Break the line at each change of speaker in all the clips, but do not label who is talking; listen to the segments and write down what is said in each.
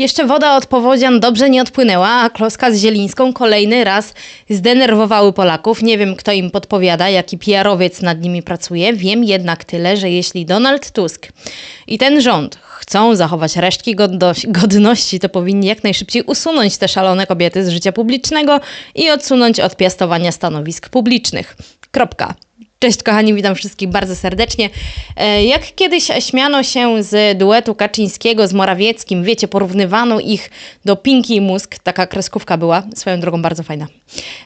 Jeszcze woda od powodzian dobrze nie odpłynęła, a Kloska z Zielińską kolejny raz zdenerwowały Polaków. Nie wiem, kto im podpowiada, jaki PR-owiec nad nimi pracuje. Wiem jednak tyle, że jeśli Donald Tusk i ten rząd chcą zachować resztki godności, godności, to powinni jak najszybciej usunąć te szalone kobiety z życia publicznego i odsunąć od piastowania stanowisk publicznych. Kropka. Cześć kochani, witam wszystkich bardzo serdecznie. E, Jak kiedyś śmiano się z duetu Kaczyńskiego z Morawieckim, wiecie, porównywano ich do Pinki i Mózg, taka kreskówka była, swoją drogą bardzo fajna.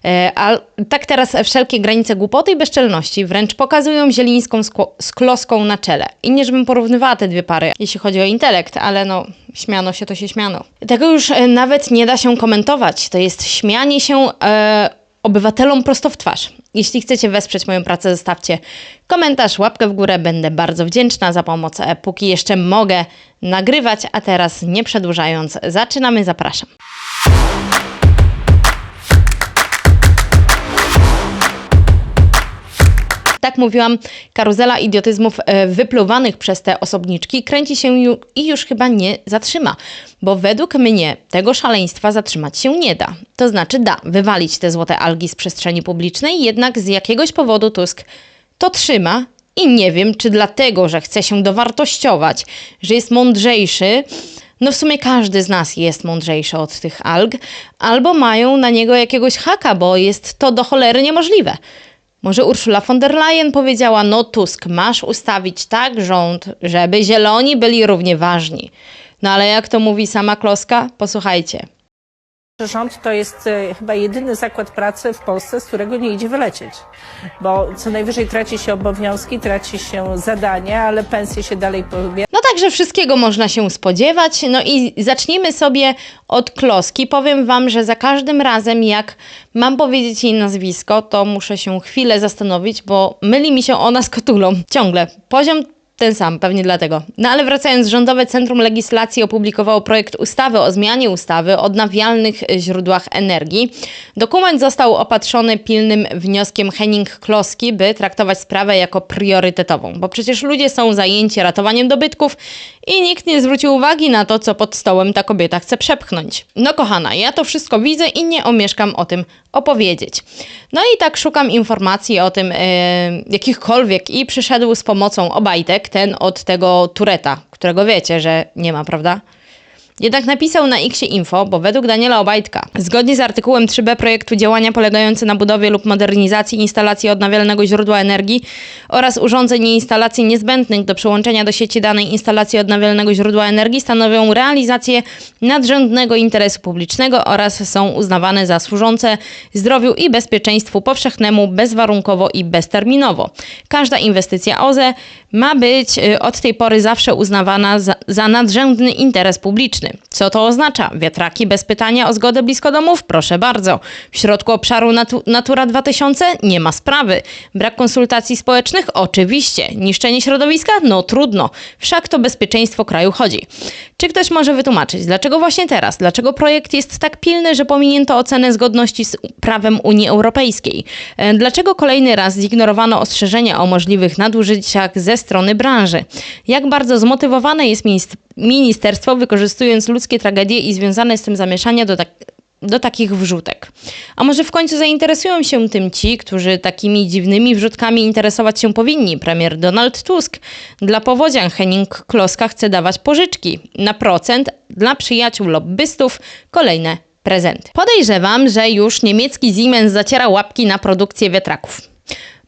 E, A tak teraz wszelkie granice głupoty i bezczelności wręcz pokazują Zielińską z Kloską na czele. I nie żebym porównywała te dwie pary, jeśli chodzi o intelekt, ale no, śmiano się, to się śmiano. Tego już e, nawet nie da się komentować. To jest śmianie się e, obywatelom prosto w twarz. Jeśli chcecie wesprzeć moją pracę, zostawcie komentarz, łapkę w górę. Będę bardzo wdzięczna za pomoc, e, póki jeszcze mogę nagrywać. A teraz, nie przedłużając, zaczynamy. Zapraszam. Tak mówiłam, karuzela idiotyzmów e, wypluwanych przez te osobniczki kręci się i już chyba nie zatrzyma, bo według mnie tego szaleństwa zatrzymać się nie da. To znaczy da wywalić te złote algi z przestrzeni publicznej, jednak z jakiegoś powodu Tusk to trzyma i nie wiem, czy dlatego, że chce się dowartościować, że jest mądrzejszy, no w sumie każdy z nas jest mądrzejszy od tych alg, albo mają na niego jakiegoś haka, bo jest to do cholery niemożliwe. Może Ursula von der Leyen powiedziała: No, Tusk, masz ustawić tak rząd, żeby zieloni byli równie ważni. No ale jak to mówi sama Kloska? Posłuchajcie.
Rząd to jest e, chyba jedyny zakład pracy w Polsce, z którego nie idzie wylecieć. Bo co najwyżej traci się obowiązki, traci się zadania, ale pensje się dalej pobiera.
No także wszystkiego można się spodziewać. No i zacznijmy sobie od Kloski. Powiem Wam, że za każdym razem, jak mam powiedzieć jej nazwisko, to muszę się chwilę zastanowić, bo myli mi się ona z Kotulą. Ciągle. Poziom ten sam, pewnie dlatego. No ale wracając, Rządowe Centrum Legislacji opublikowało projekt ustawy o zmianie ustawy o odnawialnych źródłach energii. Dokument został opatrzony pilnym wnioskiem Henning-Kloski, by traktować sprawę jako priorytetową, bo przecież ludzie są zajęci ratowaniem dobytków i nikt nie zwrócił uwagi na to, co pod stołem ta kobieta chce przepchnąć. No kochana, ja to wszystko widzę i nie omieszkam o tym opowiedzieć. No i tak szukam informacji o tym, e, jakichkolwiek i przyszedł z pomocą Obajtek, ten od tego Tureta, którego wiecie, że nie ma, prawda? Jednak napisał na Xie Info, bo według Daniela Obajtka, zgodnie z artykułem 3b projektu działania polegające na budowie lub modernizacji instalacji odnawialnego źródła energii oraz urządzeń i instalacji niezbędnych do przyłączenia do sieci danej instalacji odnawialnego źródła energii stanowią realizację nadrzędnego interesu publicznego oraz są uznawane za służące zdrowiu i bezpieczeństwu powszechnemu bezwarunkowo i bezterminowo. Każda inwestycja OZE ma być y, od tej pory zawsze uznawana za, za nadrzędny interes publiczny. Co to oznacza? Wiatraki bez pytania o zgodę blisko domów? Proszę bardzo. W środku obszaru natu, Natura 2000? Nie ma sprawy. Brak konsultacji społecznych? Oczywiście. Niszczenie środowiska? No trudno. Wszak to bezpieczeństwo kraju chodzi. Czy ktoś może wytłumaczyć, dlaczego właśnie teraz? Dlaczego projekt jest tak pilny, że pominięto ocenę zgodności z prawem Unii Europejskiej? E, Dlaczego kolejny raz zignorowano ostrzeżenia o możliwych nadużyciach ze strony branży? Jak bardzo zmotywowane jest minist- ministerstwo, wykorzystując ludzkie tragedie i związane z tym zamieszania do tak do takich wrzutek. A może w końcu zainteresują się tym ci, którzy takimi dziwnymi wrzutkami interesować się powinni. Premier Donald Tusk dla powodzian Henning Kloska chce dawać pożyczki na procent dla przyjaciół lobbystów kolejne prezenty. Podejrzewam, że już niemiecki Siemens zaciera łapki na produkcję wiatraków.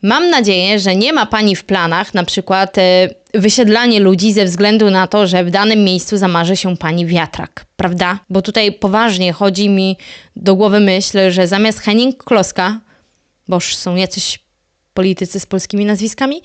Mam nadzieję, że nie ma pani w planach na przykład e, wysiedlanie ludzi ze względu na to, że w danym miejscu zamarzy się pani wiatrak, prawda? Bo tutaj poważnie chodzi mi do głowy myśl, że zamiast Henning Kloska, boż są jacyś politycy z polskimi nazwiskami,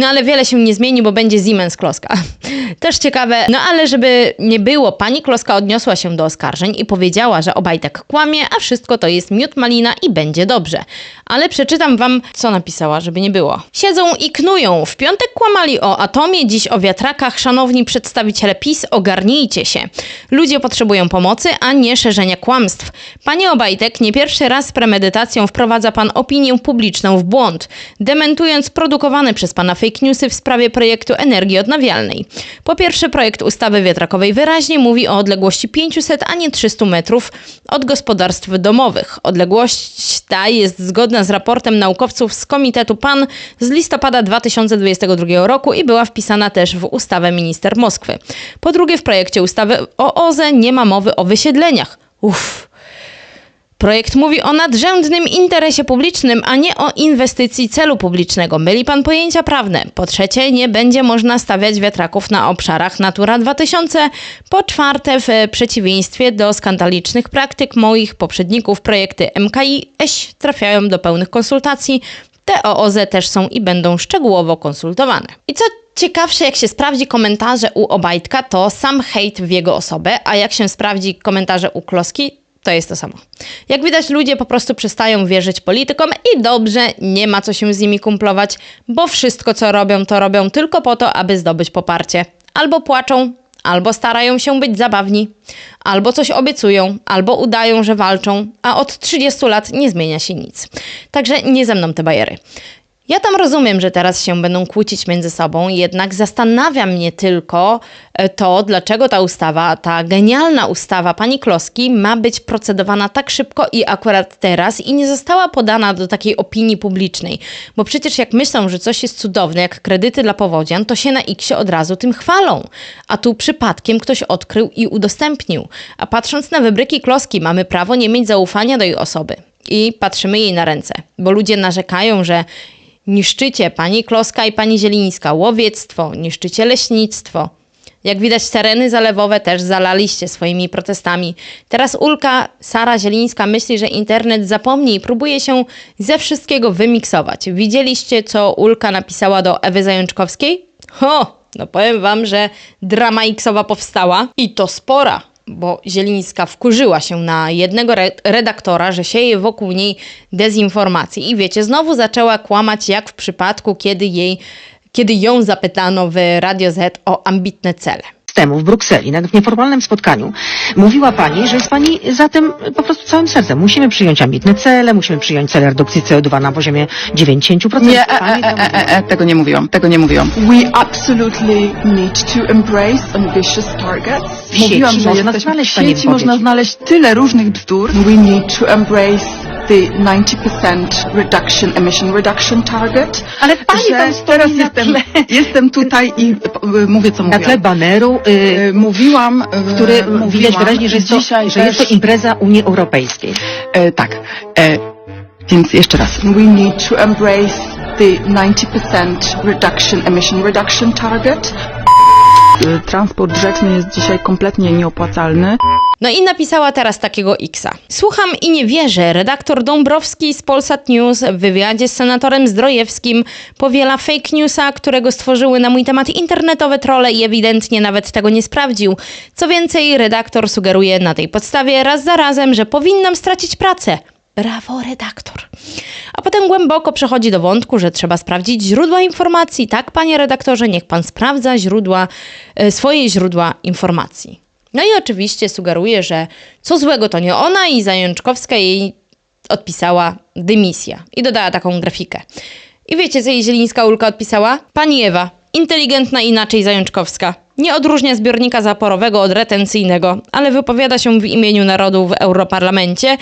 no ale wiele się nie zmieni, bo będzie Siemens Kloska. Też ciekawe, no ale żeby nie było, pani Kloska odniosła się do oskarżeń i powiedziała, że Obajtek kłamie, a wszystko to jest miód malina i będzie dobrze. Ale przeczytam wam, co napisała, żeby nie było. Siedzą i knują. W piątek kłamali o atomie, dziś o wiatrakach. Szanowni przedstawiciele PiS, ogarnijcie się. Ludzie potrzebują pomocy, a nie szerzenia kłamstw. Panie Obajtek, nie pierwszy raz z premedytacją wprowadza pan opinię publiczną w błąd, dementując produkowane przez pana fake fake newsy w sprawie projektu energii odnawialnej. Po pierwsze, projekt ustawy wiatrakowej wyraźnie mówi o odległości 500, a nie 300 metrów od gospodarstw domowych. Odległość ta jest zgodna z raportem naukowców z Komitetu PAN z listopada 2022 roku i była wpisana też w ustawę minister Moskwy. Po drugie, w projekcie ustawy o OZE nie ma mowy o wysiedleniach. Uff. Projekt mówi o nadrzędnym interesie publicznym, a nie o inwestycji celu publicznego. Myli pan pojęcia prawne. Po trzecie, nie będzie można stawiać wiatraków na obszarach Natura 2000. Po czwarte, w przeciwieństwie do skandalicznych praktyk moich poprzedników, projekty MKI EŚ trafiają do pełnych konsultacji. Te OOZ też są i będą szczegółowo konsultowane. I co ciekawsze, jak się sprawdzi komentarze u Obajtka, to sam hejt w jego osobę, a jak się sprawdzi komentarze u Kloski, to jest to samo. Jak widać, ludzie po prostu przestają wierzyć politykom i dobrze, nie ma co się z nimi kumplować, bo wszystko co robią, to robią tylko po to, aby zdobyć poparcie. Albo płaczą, albo starają się być zabawni, albo coś obiecują, albo udają, że walczą, a od 30 lat nie zmienia się nic. Także nie ze mną te bajery. Ja tam rozumiem, że teraz się będą kłócić między sobą, jednak zastanawia mnie tylko e, to, dlaczego ta ustawa, ta genialna ustawa pani Kloski ma być procedowana tak szybko i akurat teraz i nie została podana do takiej opinii publicznej. Bo przecież jak myślą, że coś jest cudowne, jak kredyty dla powodzian, to się na X od razu tym chwalą. A tu przypadkiem ktoś odkrył i udostępnił. A patrząc na wybryki Kloski, mamy prawo nie mieć zaufania do jej osoby. I patrzymy jej na ręce, bo ludzie narzekają, że Niszczycie pani Kloska i pani Zielińska łowiectwo, niszczycie leśnictwo. Jak widać, tereny zalewowe też zalaliście swoimi protestami. Teraz Ulka, Sara Zielińska myśli, że internet zapomni i próbuje się ze wszystkiego wymiksować. Widzieliście, co Ulka napisała do Ewy Zajączkowskiej? Ho! No powiem wam, że drama Xowa powstała i to spora bo Zielińska wkurzyła się na jednego re redaktora, że sieje wokół niej dezinformacji. I wiecie, znowu zaczęła kłamać, jak w przypadku, kiedy jej, kiedy ją zapytano w Radio Z o ambitne cele
temu w Brukseli, w nieformalnym spotkaniu, mówiła Pani, że jest Pani za tym po prostu całym sercem. Musimy przyjąć ambitne cele, musimy przyjąć cele redukcji CO2 na poziomie 90%.
Nie, e, e, e, e, e, tego nie mówiłam, tego nie mówiłam.
We absolutely need to embrace ambitious targets.
W sieci
Mówiłam, że
można
jesteśmy
znaleźć
w sieci, można znaleźć tyle różnych bzdur.
We need to embrace the 90% reduction, emission reduction target.
Ale Pani
że
tam
teraz
na
jestem, jestem tutaj i y, mówię, co
na
mówiłam.
tle baneru, y,
Mówiłam,
który
mówiłam,
widać wyraźnie, że jest, to, że jest to
też-
impreza Unii Europejskiej.
e, Tak, e, więc jeszcze raz.
We need to embrace the 90% reduction, emission reduction target.
Y, Transport rzeczny jest dzisiaj kompletnie nieopłacalny.
No i napisała teraz takiego Xa. Słucham i nie wierzę. Redaktor Dąbrowski z Polsat News w wywiadzie z senatorem Zdrojewskim powiela fake newsa, którego stworzyły na mój temat internetowe trole i ewidentnie nawet tego nie sprawdził. Co więcej, redaktor sugeruje na tej podstawie raz za razem, że powinnam stracić pracę. Brawo, redaktor. A potem głęboko przechodzi do wątku, że trzeba sprawdzić źródła informacji. Tak, panie redaktorze, niech pan sprawdza źródła, e, swoje źródła informacji. No i oczywiście sugeruje, że co złego to nie ona i Zajączkowska jej odpisała dymisja. I dodała taką grafikę. I wiecie, co jej zielińska Ulka odpisała? Pani Ewa, inteligentna inaczej Zajączkowska. Nie odróżnia zbiornika zaporowego od retencyjnego, ale wypowiada się w imieniu narodu w Europarlamencie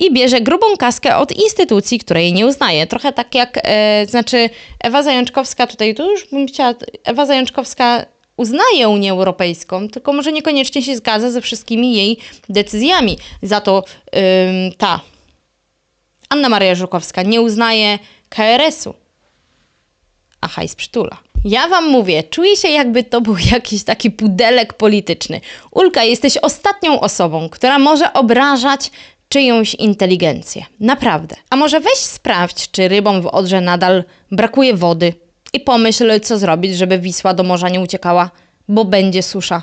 i bierze grubą kaskę od instytucji, której nie uznaje. Trochę tak jak, e, znaczy Ewa Zajączkowska, tutaj tu już bym chciała, Ewa Zajączkowska uznaje Unię Europejską, tylko może niekoniecznie się zgadza ze wszystkimi jej decyzjami. Za to ta Anna Maria Żukowska nie uznaje KRS-u, a hajs przytula. Ja wam mówię, czuję się jakby to był jakiś taki pudelek polityczny. Ulka, jesteś ostatnią osobą, która może obrażać czyjąś inteligencję. Naprawdę. A może weź sprawdź, czy rybom w Odrze nadal brakuje wody i pomyśl, co zrobić, żeby Wisła do morza nie uciekała, bo będzie susza.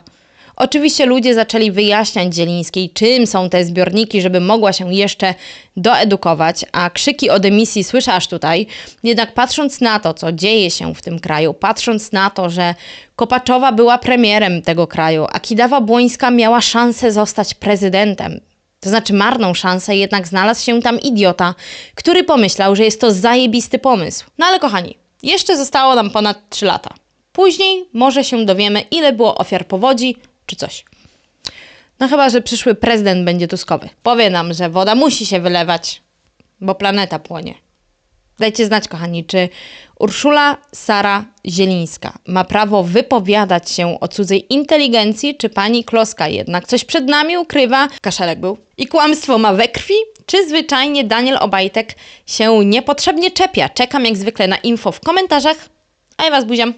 Oczywiście ludzie zaczęli wyjaśniać Zielińskiej, czym są te zbiorniki, żeby mogła się jeszcze doedukować, a krzyki o dymisji słyszę aż tutaj. Jednak patrząc na to, co dzieje się w tym kraju, patrząc na to, że Kopaczowa była premierem tego kraju, a Kidawa-Błońska miała szansę zostać prezydentem, to znaczy marną szansę, jednak znalazł się tam idiota, który pomyślał, że jest to zajebisty pomysł. No ale kochani, Jeszcze zostało nam ponad 3 lata. Później może się dowiemy, ile było ofiar powodzi czy coś. No chyba, że przyszły prezydent będzie tuskowy. Powie nam, że woda musi się wylewać, bo planeta płonie. Dajcie znać, kochani, czy Urszula Sara Zielińska ma prawo wypowiadać się o cudzej inteligencji, czy pani Kloska jednak coś przed nami ukrywa? Kaszelek był. I kłamstwo ma we krwi? Czy zwyczajnie Daniel Obajtek się niepotrzebnie czepia? Czekam jak zwykle na info w komentarzach, a ja was buziam.